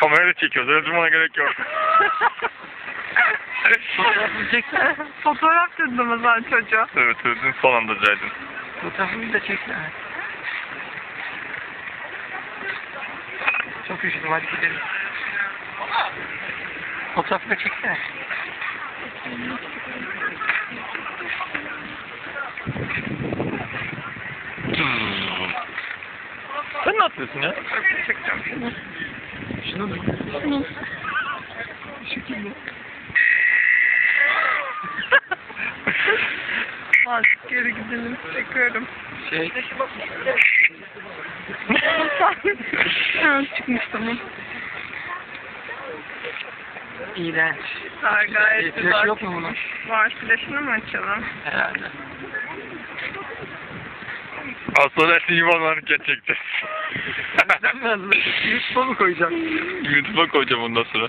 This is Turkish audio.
Kamerayla çekiyoruz. Öyle durmana gerek yok. Fotoğrafını çeksene. Fotoğraf dedim ama sen çocuğa. evet, evet. Son anda ricaydın. Fotoğrafını da çeksene. Çok üşüdüm hadi gidelim. Fotoğrafını çeksene. Sen ne yapıyorsun ya? Çekeceğim şunu. Şunu da. Şunu. Şu şekilde. Artık geri gidelim. Çekiyorum. Şey. evet çıkmış tamam. İğrenç. Daha gayet E, güzel yok mu bunun? Var. Flaşını mı açalım? Herhalde. Aslında dersin yuvarlanırken çekeceğiz. Sen mi? YouTube'a mı koyacağım? YouTube'a koyacağım ondan sonra.